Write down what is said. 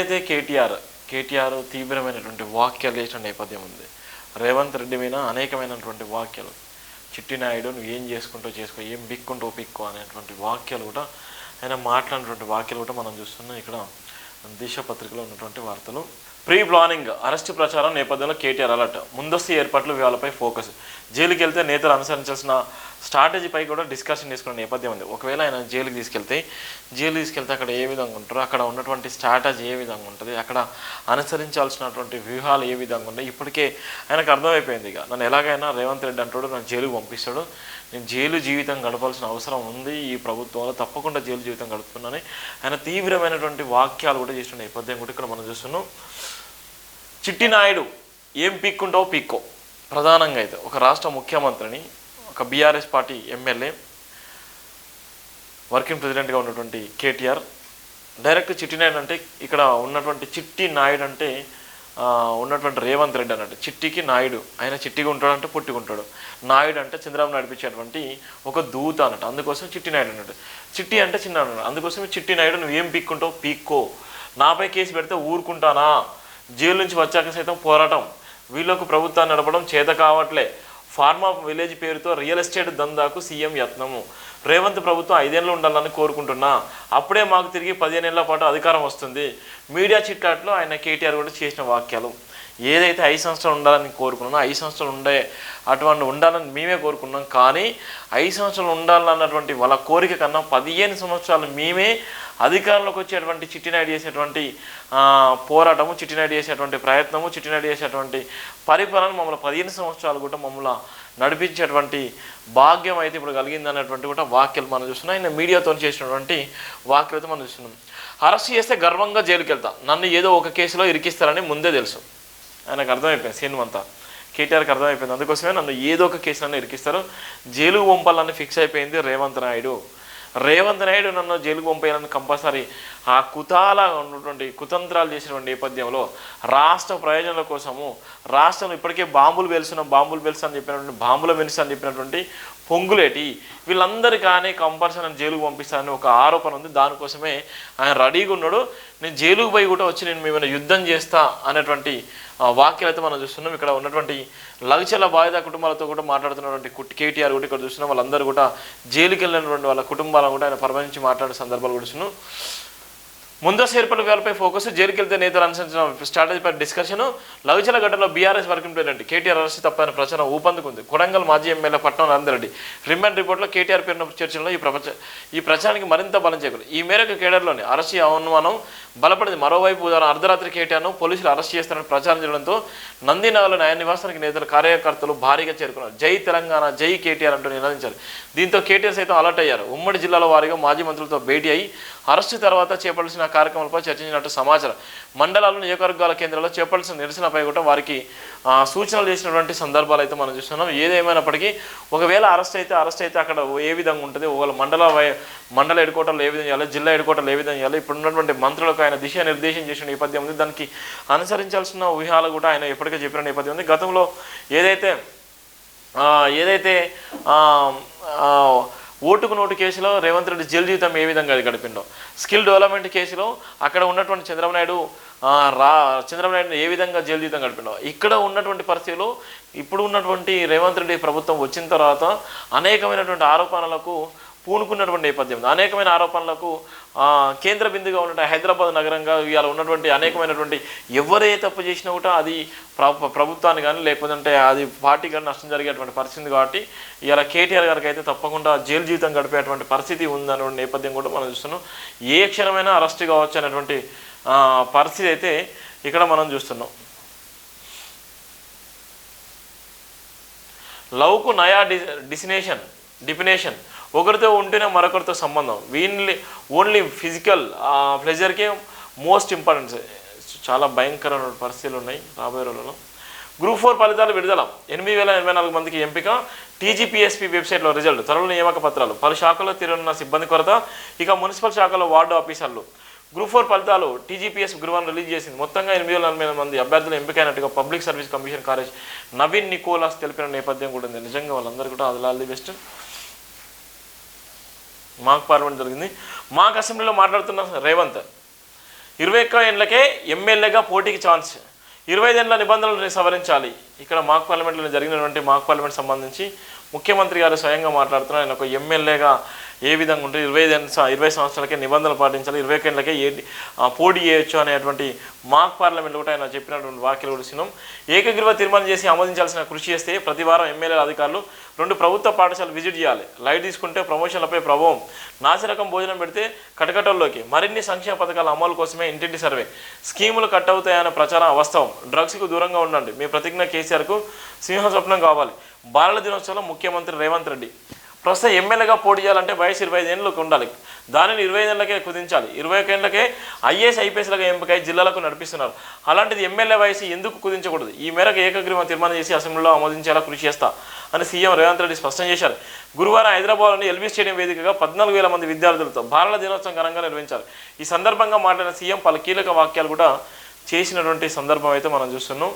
ఏదైతే కేటీఆర్ కేటీఆర్ తీవ్రమైనటువంటి వాక్యాలు చేసిన నేపథ్యం ఉంది రేవంత్ రెడ్డి మీద అనేకమైనటువంటి వాక్యాలు చిట్టి నాయుడు నువ్వు ఏం చేసుకుంటూ చేసుకో ఏం బిక్కుంటూ పిక్కో అనేటువంటి వాక్యాలు కూడా ఆయన మాట్లాడినటువంటి వాక్యాలు కూడా మనం చూస్తున్నాం. ఇక్కడ దిశ పత్రికలో ఉన్నటువంటి వార్తలు. ప్రీ ప్లానింగ్ అరెస్ట్ ప్రచారం నేపథ్యంలో కేటీఆర్ అలర్ట్. ముందస్తు ఏర్పాట్లు వివాదాలపై ఫోకస్. జైలుకి వెళ్తే నేతలు అనుసరించాల్సిన స్ట్రాటజీపై కూడా డిస్కషన్ చేసుకునే నేపథ్యం ఉంది. ఒకవేళ ఆయన జైలుకి తీసుకెళ్తే జైలు తీసుకెళ్తే అక్కడ ఏ విధంగా ఉంటారో అక్కడ ఉన్నటువంటి స్ట్రాటజీ ఏ విధంగా ఉంటుంది అక్కడ అనుసరించాల్సినటువంటి వ్యూహాలు ఏ విధంగా ఉన్నాయి ఇప్పటికే ఆయనకు అర్థమైపోయింది ఇక. నన్ను ఎలాగైనా రేవంత్ రెడ్డి అంటాడు నన్ను జైలుకు పంపిస్తాడు నేను జైలు జీవితం గడపాల్సిన అవసరం ఉంది ఈ ప్రభుత్వంలో తప్పకుండా జైలు జీవితం గడుపుతున్నానని ఆయన తీవ్రమైనటువంటి వాక్యాలు కూడా చేసిన నేపథ్యం కూడా ఇక్కడ మనం చూస్తున్నాం. చిట్టినాయుడు ఏం పీక్కుంటావో పీక్కో. ప్రధానంగా అయితే ఒక రాష్ట్ర ముఖ్యమంత్రిని ఒక బీఆర్ఎస్ పార్టీ ఎమ్మెల్యే వర్కింగ్ ప్రెసిడెంట్గా ఉన్నటువంటి కేటీఆర్ డైరెక్ట్ చిట్టి నాయుడు అంటే ఇక్కడ ఉన్నటువంటి చిట్టి నాయుడు అంటే ఉన్నటువంటి రేవంత్ రెడ్డి అన్నట్టు. చిట్టికి నాయుడు. ఆయన చిట్టిగా ఉంటాడంటే పుట్టిగా ఉంటాడు నాయుడు అంటే చంద్రబాబు నడిపించేటువంటి ఒక దూత అన్నట్టు. అందుకోసం చిట్టి నాయుడు అన్నట్టు. చిట్టి అంటే చిన్న అందుకోసం చిట్టి నాయుడు నువ్వేం ఏం పీక్కుంటావు? పీక్కో. నాపై కేసు పెడితే ఊరుకుంటానా? జైలు నుంచి వచ్చాక సైతం పోరాటం. వీళ్ళకు ప్రభుత్వాన్ని నడపడం చేత కావట్లే. ఫార్మా విలేజ్ పేరుతో రియల్ ఎస్టేట్ దందాకు సీఎం యత్నము. రేవంత్ ప్రభుత్వం ఐదేళ్ళు ఉండాలని కోరుకుంటున్నా. అప్పుడే మాకు తిరిగి పదిహేనేళ్ళ పాటు అధికారం వస్తుంది. మీడియా చిట్కాట్లో ఆయన కేటీఆర్ కూడా చేసిన వాక్యాలు ఏదైతే ఐదు సంవత్సరాలు ఉండాలని కోరుకున్నానో ఐదు సంవత్సరాలు ఉండే అటువంటి ఉండాలని మేమే కోరుకున్నాం. కానీ ఐదు సంవత్సరాలు ఉండాలన్నటువంటి వాళ్ళ కోరిక కన్నా పదిహేను సంవత్సరాలు మేమే అధికారంలోకి వచ్చేటువంటి చిట్టినాయుడు చేసేటువంటి పోరాటము చిట్టినాయుడు చేసేటువంటి ప్రయత్నము చిట్టినాయుడు చేసేటువంటి పరిపాలన మమ్మల్ని పదిహేను సంవత్సరాలు కూడా మమ్మల్ని నడిపించేటువంటి భాగ్యం అయితే ఇప్పుడు కలిగింది అన్నటువంటి కూడా వాక్యాలు మనం చూస్తున్నాం. ఆయన మీడియాతో చేసినటువంటి వాక్యాలు మనం చూస్తున్నాం. అరెస్ట్ చేస్తే గర్వంగా జైలుకి వెళ్తా నన్ను ఏదో ఒక కేసులో ఇరికిస్తారని ముందే తెలుసు. ఆయనకు అర్థమైపోయింది. సీన్ అంతా. కేటీఆర్కి అర్థమైపోయింది. అందుకోసమే నన్ను ఏదో ఒక కేసులను ఇరికిస్తారు. జైలుకు పంపాలని ఫిక్స్ అయిపోయింది రేవంత్ నాయుడు. రేవంత్ నాయుడు నన్ను జైలుకు పంపేయాలని కంపల్సరీ ఆ కుతాల ఉన్నటువంటి కుతంత్రాలు చేసినటువంటి నేపథ్యంలో రాష్ట్ర ప్రయోజనాల కోసము రాష్ట్రంలో ఇప్పటికే బాంబులు వెలుసిన బాంబులు వెలుసు అని చెప్పినటువంటి బాంబుల వెలుసు అని చెప్పినటువంటి పొంగులేటి వీళ్ళందరి కానీ కంపల్సరీ నన్ను జైలుకు పంపిస్తానని ఒక ఆరోపణ ఉంది. దానికోసమే ఆయన రెడీగా ఉన్నాడు. నేను జైలుకు పోయి కూడా వచ్చి నేను మేమైనా యుద్ధం చేస్తా అనేటువంటి వాక్యాలు అయితే మనం చూస్తున్నాం. ఇక్కడ ఉన్నటువంటి లగచల బాధిత కుటుంబాలతో కూడా మాట్లాడుతున్నటువంటి కుట్- కేటీఆర్ కూడా ఇక్కడ చూస్తున్నాం. వాళ్ళందరూ కూడా జైలుకి వెళ్ళినటువంటి వాళ్ళ కుటుంబాలను కూడా ఆయన పరమరించి మాట్లాడే సందర్భాలు కూడా చూస్తున్నాం. ముందస్తు ఏర్పాటు వేలపై ఫోకస్ జైలుకి వెళ్తే నేతలు అనుసరించిన స్ట్రాటజీపై డిస్కషన్ లవిచల ఘటనలో BRS working president KTR arrest తప్పని ప్రచారం ఊపందుకుంది. కొడంగల్ మాజీ ఎమ్మెల్యే పట్నం నరేందర్రెడ్డి రిమాండ్ రిపోర్ట్లో కేటీఆర్ పేరున చర్చలో ఈ ప్రపంచ ఈ ప్రచారానికి మరింత బలం చేకూరు ఈ మేరకు కేడర్లోని అరెస్ట్ అనుమానం బలపడింది. మరోవైపు ఉదాహరణ అర్ధరాత్రి కేటీఆర్ను పోలీసులు అరెస్ట్ చేస్తారని ప్రచారం చేయడంతో నందినగర్లో న్యాయ నివాసానికి నేతలు కార్యకర్తలు భారీగా చేరుకున్నారు. జై తెలంగాణ జై కేటీఆర్ అంటూ నినాదించారు. దీంతో కేటీఆర్ సైతం అలర్ట్ అయ్యారు. ఉమ్మడి జిల్లాల వారీగా మాజీ మంత్రులతో భేటీ అయి అరెస్టు తర్వాత చేపట్టాల్సిన కార్యక్రమాలపై చర్చించినట్టు సమాచారం. మండలాలు నియోజకవర్గాల కేంద్రాల్లో చేపట్టాల్సిన నిరసనపై కూడా వారికి సూచనలు చేసినటువంటి సందర్భాలు అయితే మనం చూస్తున్నాం. ఏదేమైనప్పటికీ ఒకవేళ అరెస్ట్ అయితే అరెస్ట్ అయితే అక్కడ ఏ విధంగా ఉంటుంది? ఒకవేళ మండల వై- మండల ఎడుకోటలు ఏ విధంగా చేయాలి? జిల్లా ఎడుకోటలు ఏ విధంగా చేయాలి? ఇప్పుడు ఉన్నటువంటి మంత్రులకు ఆయన దిశ నిర్దేశం చేసిన నేపథ్యం ఉంది. దానికి అనుసరించాల్సిన వ్యూహాలు కూడా ఆయన ఎప్పటికే చెప్పిన నేపథ్యం ఉంది. గతంలో ఏదైతే ఏదైతే ఓటుకు నోటు కేసులో రేవంత్ రెడ్డి జైలు జీవితం ఏ విధంగా గడిపిండో స్కిల్ డెవలప్మెంట్ కేసులో అక్కడ ఉన్నటువంటి చంద్రబాబు నాయుడు రా చంద్రబాబు నాయుడు ఏ విధంగా జైలు జీవితం గడిపిండో ఇక్కడ ఉన్నటువంటి పరిస్థితిలో ఇప్పుడు ఉన్నటువంటి రేవంత్ రెడ్డి ప్రభుత్వం వచ్చిన తర్వాత అనేకమైనటువంటి ఆరోపణలకు పూనుకున్నటువంటి నేపథ్యం. అనేకమైన ఆరోపణలకు కేంద్ర బిందుగా ఉన్న హైదరాబాద్ నగరంగా ఇవాళ ఉన్నటువంటి అనేకమైనటువంటి ఎవరే తప్పు చేసినా కూడా అది ప్ర- ప్రభుత్వాన్ని కానీ లేకపోతే అది పార్టీ కానీ నష్టం జరిగేటువంటి పరిస్థితి కాబట్టి ఇవాళ కేటీఆర్ గారికి అయితే తప్పకుండా జైలు జీవితం గడిపేటువంటి పరిస్థితి ఉందనే నేపథ్యం కూడా మనం చూస్తున్నాం. ఏ క్షణమైనా అరెస్ట్ కావచ్చు అనేటువంటి పరిస్థితి అయితే ఇక్కడ మనం చూస్తున్నాం. లవ్కు నయా డి డిసినేషన్ డిఫినేషన్ ఒకరితో ఉంటేనే మరొకరితో సంబంధం. వీళ్ళని ఓన్లీ ఫిజికల్ ప్లెజర్కే మోస్ట్ ఇంపార్టెన్స్ చాలా భయంకరమైన పరిస్థితులు ఉన్నాయి రాబోయే రోజుల్లో. గ్రూప్ ఫోర్ ఫలితాలు విడుదల. ఎనిమిది వేల ఎనభై నాలుగు మందికి ఎంపిక. టీజీపీఎస్పీ వెబ్సైట్లో రిజల్ట్. త్వరలో నియామక పత్రాలు. పలు శాఖల్లో తిరుగున్న సిబ్బంది కొరత. ఇక మున్సిపల్ శాఖలో వార్డు ఆఫీసర్లు. గ్రూప్ ఫోర్ ఫలితాలు టీజీపీఎస్ గురువారం రిలీజ్ చేసింది. మొత్తంగా ఎనిమిది వేల నలభై మంది అభ్యర్థులు ఎంపికైనట్టుగా పబ్లిక్ సర్వీస్ కమిషన్ కార్యదర్శి నవీన్ నికోలాస్ తెలిపిన నేపథ్యం కూడా ఉంది. నిజంగా వాళ్ళందరూ కూడా అది లాల్ ది బెస్ట్. మాకు పార్లమెంట్ జరిగింది. మాకు అసెంబ్లీలో మాట్లాడుతున్న రేవంత్ ఇరవై ఒక్క ఏళ్ళకే ఎమ్మెల్యేగా పోటీకి ఛాన్స్ ఇరవై ఐదేళ్ళ నిబంధనలు సవరించాలి. ఇక్కడ మాక్ పార్లమెంట్లో జరిగినటువంటి మాక్ పార్లమెంట్ సంబంధించి ముఖ్యమంత్రి గారు స్వయంగా మాట్లాడుతున్నారు. ఆయన ఒక ఎమ్మెల్యేగా ఏ విధంగా ఉంటుంది ఇరవై ఐదు ఇరవై సంవత్సరాలకే నిబంధనలు పాటించాలి ఇరవై ఏళ్ళకే ఏ పోటీ చేయొచ్చు అనేటువంటి మాక్ పార్లమెంట్ కూడా ఆయన చెప్పినటువంటి వ్యాఖ్యలు కూడా ఏకగ్రీవ తీర్మానం చేసి ఆమోదించాల్సిన కృషి చేస్తే ప్రతి వారం ఎమ్మెల్యేల అధికారులు రెండు ప్రభుత్వ పాఠశాలలు విజిట్ చేయాలి. లైట్ తీసుకుంటే ప్రమోషన్లపై ప్రభావం. నాసిరకం భోజనం పెడితే కటకటల్లోకి. మరిన్ని సంక్షేమ పథకాల అమలు కోసమే ఇంటింటి సర్వే. స్కీములు కట్ అవుతాయన్న ప్రచారం అవాస్తవం డ్రగ్స్కు దూరంగా ఉండండి. మీ ప్రతిజ్ఞ కేసీఆర్కు సింహస్వప్నం కావాలి. బాలల దినోత్సవంలో ముఖ్యమంత్రి రేవంత్ రెడ్డి. ప్రస్తుతం ఎమ్మెల్యేగా పోటీ చేయాలంటే వయసు ఇరవై ఐదు ఏళ్ళకి ఉండాలి. దానిని ఇరవై ఐదేళ్ళకే కుదించాలి. ఇరవై ఒక ఏళ్ళకే ఐఏఎస్ ఐపీఎస్లుగా ఎంపికై జిల్లాలకు నడిపిస్తున్నారు. అలాంటిది ఎమ్మెల్యే వయసు ఎందుకు కుదించకూడదు? ఈ మేరకు ఏకగ్రీవం తీర్మానం చేసి అసెంబ్లీలో ఆమోదించేలా కృషి చేస్తా అని సీఎం రేవంత్ రెడ్డి స్పష్టం చేశారు. గురువారం హైదరాబాద్లోని ఎల్బీ స్టేడియం వేదికగా పద్నాలుగు వేల మంది విద్యార్థులతో బాలల దినోత్సవం ఘనంగా నిర్వహించారు. ఈ సందర్భంగా మాట్లాడిన సీఎం పలు కీలక వాక్యాలు కూడా చేసినటువంటి సందర్భం అయితే మనం చూస్తున్నాం.